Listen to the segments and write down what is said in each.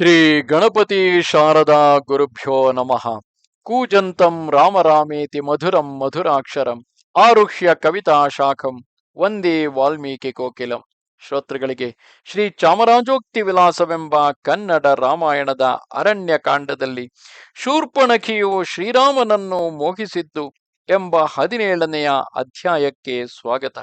ಶ್ರೀ ಗಣಪತಿ ಶಾರದಾ ಗುರುಭ್ಯೋ ನಮಃ. ಕೂಜಂತಂ ರಾಮರಾಮೇತಿ ಮಧುರಂ ಮಧುರಾಕ್ಷರಂ ಆರುಹ್ಯ ಕವಿತಾ ಶಾಖಂ ಒಂದೇ ವಾಲ್ಮೀಕಿ ಕೋಕಿಲಂ. ಶ್ರೋತೃಗಳಿಗೆ ಶ್ರೀ ಚಾಮರಾಜೋಕ್ತಿ ವಿಲಾಸವೆಂಬ ಕನ್ನಡ ರಾಮಾಯಣದ ಅರಣ್ಯ ಕಾಂಡದಲ್ಲಿ ಶೂರ್ಪಣಖಿಯು ಶ್ರೀರಾಮನನ್ನು ಮೋಹಿಸಿದ್ದು ಎಂಬ ಹದಿನೇಳನೆಯ ಅಧ್ಯಾಯಕ್ಕೆ ಸ್ವಾಗತ.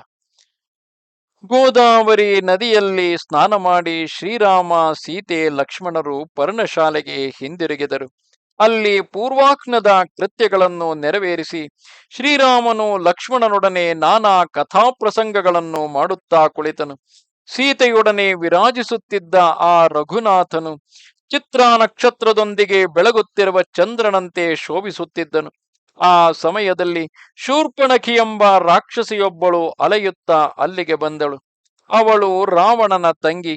ಗೋದಾವರಿ ನದಿಯಲ್ಲಿ ಸ್ನಾನ ಮಾಡಿ ಶ್ರೀರಾಮ ಸೀತೆ ಲಕ್ಷ್ಮಣರು ಪರ್ಣಶಾಲೆಗೆ ಹಿಂದಿರುಗಿದರು. ಅಲ್ಲಿ ಪೂರ್ವಾಹ್ನದ ಕೃತ್ಯಗಳನ್ನು ನೆರವೇರಿಸಿ ಶ್ರೀರಾಮನು ಲಕ್ಷ್ಮಣನೊಡನೆ ನಾನಾ ಕಥಾಪ್ರಸಂಗಗಳನ್ನು ಮಾಡುತ್ತಾ ಕುಳಿತನು. ಸೀತೆಯೊಡನೆ ವಿರಾಜಿಸುತ್ತಿದ್ದ ಆ ರಘುನಾಥನು ಚಿತ್ರ ನಕ್ಷತ್ರದೊಂದಿಗೆ ಬೆಳಗುತ್ತಿರುವ ಚಂದ್ರನಂತೆ ಶೋಭಿಸುತ್ತಿದ್ದನು. ಆ ಸಮಯದಲ್ಲಿ ಶೂರ್ಪಣಖಿ ಎಂಬ ರಾಕ್ಷಸಿಯೊಬ್ಬಳು ಅಲೆಯುತ್ತಾ ಅಲ್ಲಿಗೆ ಬಂದಳು. ಅವಳು ರಾವಣನ ತಂಗಿ.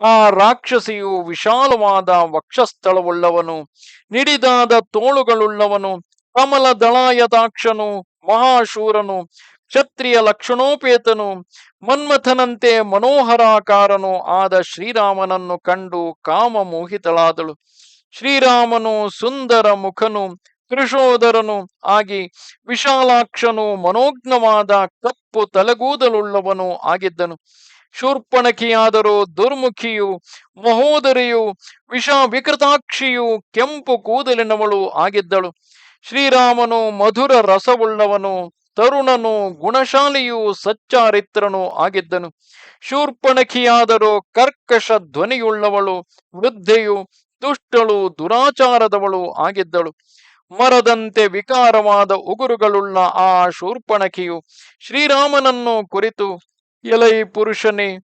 ಆ ರಾಕ್ಷಸಿಯು ವಿಶಾಲವಾದ ವಕ್ಷಸ್ಥಳವುಳ್ಳವನು, ನಿಡಿದಾದ ತೋಳುಗಳುಳ್ಳವನು, ಕಮಲ ದಳಾಯದಾಕ್ಷನು ಮಹಾಶೂರನು, ಕ್ಷತ್ರಿಯ ಲಕ್ಷಣೋಪೇತನು, ಮನ್ಮಥನಂತೆ ಮನೋಹರಾಕಾರನು ಆದ ಶ್ರೀರಾಮನನ್ನು ಕಂಡು ಕಾಮ ಮೋಹಿತಳಾದಳು ಶ್ರೀರಾಮನು ಸುಂದರ ಮುಖನು ಕೃಷೋದರನು ಆಗಿ ವಿಶಾಲಾಕ್ಷನು ಮನೋಜ್ಞವಾದ ಕಪ್ಪು ತಲೆಗೂದಲುಳ್ಳವನು ಆಗಿದ್ದನು. ಶೂರ್ಪಣಕಿಯಾದರೂ ದುರ್ಮುಖಿಯು, ಮಹೋದರಿಯು ವಿಷ ವಿಕೃತಾಕ್ಷಿಯು ಕೆಂಪು ಕೂದಲಿನವಳು ಆಗಿದ್ದಳು. ಶ್ರೀರಾಮನು ಮಧುರ ರಸವುಳ್ಳವನು, ತರುಣನು ಗುಣಶಾಲಿಯು ಸಚ್ಚಾರಿತ್ರನು ಆಗಿದ್ದನು. ಶೂರ್ಪಣಖಿಯಾದರೂ ಕರ್ಕಶ ಧ್ವನಿಯುಳ್ಳವಳು, ವೃದ್ಧೆಯು ದುಷ್ಟಳು, ದುರಾಚಾರದವಳು ಆಗಿದ್ದಳು. ಮರದಂತೆ ವಿಕಾರವಾದ ಉಗುರುಗಳುಳ್ಳ ಆ ಶೂರ್ಪಣಕಿಯು ಶ್ರೀರಾಮನನ್ನು ಕುರಿತು, ಎಲೈ ಪುರುಷನೇ,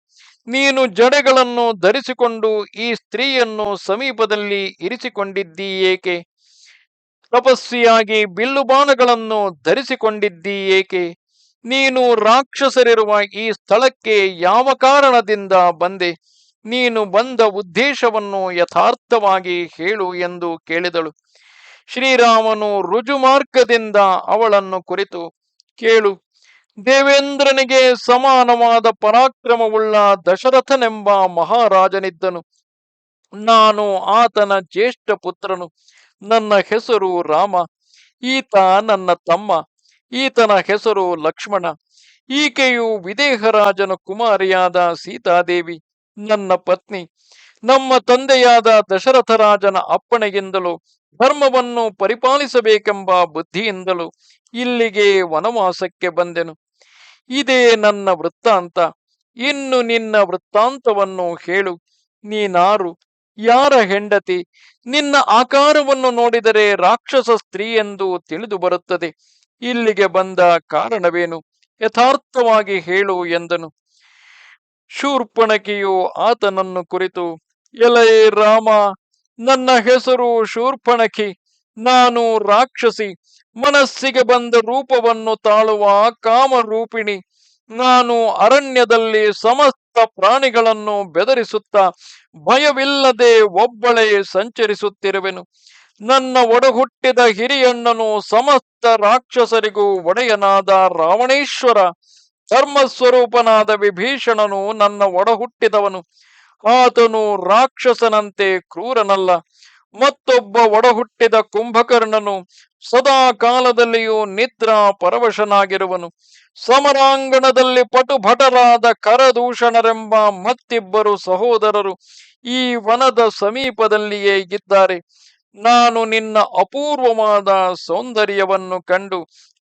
ನೀನು ಜಡೆಗಳನ್ನು ಧರಿಸಿಕೊಂಡು ಈ ಸ್ತ್ರೀಯನ್ನು ಸಮೀಪದಲ್ಲಿ ಇರಿಸಿಕೊಂಡಿದ್ದೀಯೇಕೆ? ತಪಸ್ವಿಯಾಗಿ ಬಿಲ್ಲು ಬಾಣಗಳನ್ನು ಧರಿಸಿಕೊಂಡಿದ್ದೀ ನೀನು ರಾಕ್ಷಸರಿರುವ ಈ ಸ್ಥಳಕ್ಕೆ ಯಾವ ಕಾರಣದಿಂದ ಬಂದೆ? ನೀನು ಬಂದ ಉದ್ದೇಶವನ್ನು ಯಥಾರ್ಥವಾಗಿ ಹೇಳು ಎಂದು ಕೇಳಿದಳು. ಶ್ರೀರಾಮನು ರುಜುಮಾರ್ಗದಿಂದ ಅವಳನ್ನು ಕುರಿತು ಕೇಳು, ದೇವೇಂದ್ರನಿಗೆ ಸಮಾನವಾದ ಪರಾಕ್ರಮವುಳ್ಳ ದಶರಥನೆಂಬ ಮಹಾರಾಜನಿದ್ದನು. ನಾನು ಆತನ ಜ್ಯೇಷ್ಠ ಪುತ್ರನು, ನನ್ನ ಹೆಸರು ರಾಮ, ಈತ ನನ್ನ ತಮ್ಮ, ಈತನ ಹೆಸರು ಲಕ್ಷ್ಮಣ, ಈಕೆಯು ವಿದೇಹರಾಜನ ಕುಮಾರಿಯಾದ ಸೀತಾದೇವಿ, ನನ್ನ ಪತ್ನಿ, ನಮ್ಮ ತಂದೆಯಾದ ದಶರಥರಾಜನ ಅಪ್ಪಣೆಯಿಂದಲೂ ಧರ್ಮವನ್ನು ಪರಿಪಾಲಿಸಬೇಕೆಂಬ ಬುದ್ಧಿಯಿಂದಲೂ ಇಲ್ಲಿಗೆ ವನವಾಸಕ್ಕೆ ಬಂದೆನು. ಇದೇ ನನ್ನ ವೃತ್ತಾಂತ. ಇನ್ನು ನಿನ್ನ ವೃತ್ತಾಂತವನ್ನು ಹೇಳು. ನೀನಾರು, ಯಾರ ಹೆಂಡತಿ? ನಿನ್ನ ಆಕಾರವನ್ನು ನೋಡಿದರೆ ರಾಕ್ಷಸ ಸ್ತ್ರೀ ಎಂದು ತಿಳಿದು ಬರುತ್ತದೆ. ಇಲ್ಲಿಗೆ ಬಂದ ಕಾರಣವೇನು? ಯಥಾರ್ಥವಾಗಿ ಹೇಳು ಎಂದನು. ಶೂರ್ಪಣಕಿಯು ಆತನನ್ನು ಕುರಿತು, ಎಲೈ ರಾಮ ನನ್ನ ಹೆಸರು ಶೂರ್ಪಣಖಿ. ನಾನು ರಾಕ್ಷಸಿ. ಮನಸ್ಸಿಗೆ ಬಂದ ರೂಪವನ್ನು ತಾಳುವ ಕಾಮರೂಪಿಣಿ. ನಾನು ಅರಣ್ಯದಲ್ಲಿ ಸಮಸ್ತ ಪ್ರಾಣಿಗಳನ್ನು ಬೆದರಿಸುತ್ತ, ಭಯವಿಲ್ಲದೆ ಒಬ್ಬಳೇ ಸಂಚರಿಸುತ್ತಿರುವೆನು. ನನ್ನ ಒಡಹುಟ್ಟಿದ ಹಿರಿಯಣ್ಣನು ಸಮಸ್ತ ರಾಕ್ಷಸರಿಗೂ ಒಡೆಯನಾದ ರಾವಣೇಶ್ವರ. ಧರ್ಮಸ್ವರೂಪನಾದ ವಿಭೀಷಣನು ನನ್ನ ಒಡಹುಟ್ಟಿದವನು. ಆತನು ರಾಕ್ಷಸನಂತೆ ಕ್ರೂರನಲ್ಲ. ಮತ್ತೊಬ್ಬ ಒಡಹುಟ್ಟಿದ ಕುಂಭಕರ್ಣನು ಸದಾ ಕಾಲದಲ್ಲಿಯೂ ನಿದ್ರಾ ಪರವಶನಾಗಿರುವನು ಸಮರಾಂಗಣದಲ್ಲಿ ಪಟುಭಟರಾದ ಕರದೂಷಣರೆಂಬ ಮತ್ತಿಬ್ಬರು ಸಹೋದರರು ಈ ವನದ ಸಮೀಪದಲ್ಲಿಯೇ ಇದ್ದಾರೆ. ನಾನು ನಿನ್ನ ಅಪೂರ್ವವಾದ ಸೌಂದರ್ಯವನ್ನು ಕಂಡು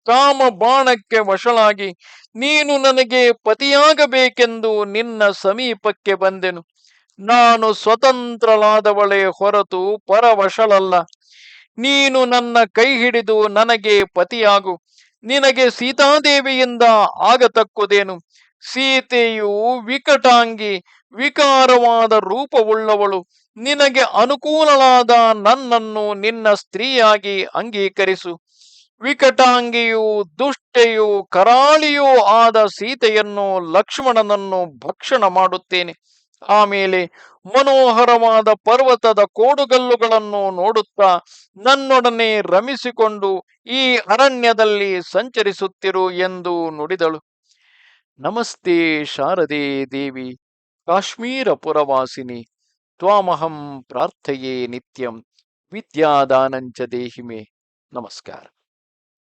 ಕಾಮ ಬಾಣಕ್ಕೆ ವಶಳಾಗಿ ನೀನು ನನಗೆ ಪತಿಯಾಗಬೇಕೆಂದು ನಿನ್ನ ಸಮೀಪಕ್ಕೆ ಬಂದೆನು. ನಾನು ಸ್ವತಂತ್ರಳಾದವಳೇ ಹೊರತು ಪರವಶಳಲ್ಲ. ನೀನು ನನ್ನ ಕೈ ಹಿಡಿದು ನನಗೆ ಪತಿಯಾಗು. ನಿನಗೆ ಸೀತಾದೇವಿಯಿಂದ ಆಗತಕ್ಕುದೇನು ಸೀತೆಯು ವಿಕಟಾಂಗಿ, ವಿಕಾರವಾದ ರೂಪವುಳ್ಳವಳು. ನಿನಗೆ ಅನುಕೂಲಳಾದ ನನ್ನನ್ನು ನಿನ್ನ ಸ್ತ್ರೀಯಾಗಿ ಅಂಗೀಕರಿಸು. ವಿಕಟಾಂಗಿಯು ದುಷ್ಟೆಯು ಕರಾಳಿಯೂ ಆದ ಸೀತೆಯನ್ನು ಲಕ್ಷ್ಮಣನನ್ನು ಭಕ್ಷಣ ಮಾಡುತ್ತೇನೆ. ಆಮೇಲೆ ಮನೋಹರವಾದ ಪರ್ವತದ ಕೋಡುಗಲ್ಲುಗಳನ್ನು ನೋಡುತ್ತಾ ನನ್ನೊಡನೆ ರಮಿಸಿಕೊಂಡು ಈ ಅರಣ್ಯದಲ್ಲಿ ಸಂಚರಿಸುತ್ತಿರು ಎಂದು ನುಡಿದಳು. ನಮಸ್ತೆ ಶಾರದೆ ದೇವಿ, ಕಾಶ್ಮೀರ ಪುರವಾಸಿನಿ, ತ್ವಾಮಹಂ ಪ್ರಾರ್ಥೆಯೇ ನಿತ್ಯಂ, ವಿದ್ಯಾದಾನಂಚ ದೇಹಿಮೆ. ನಮಸ್ಕಾರ.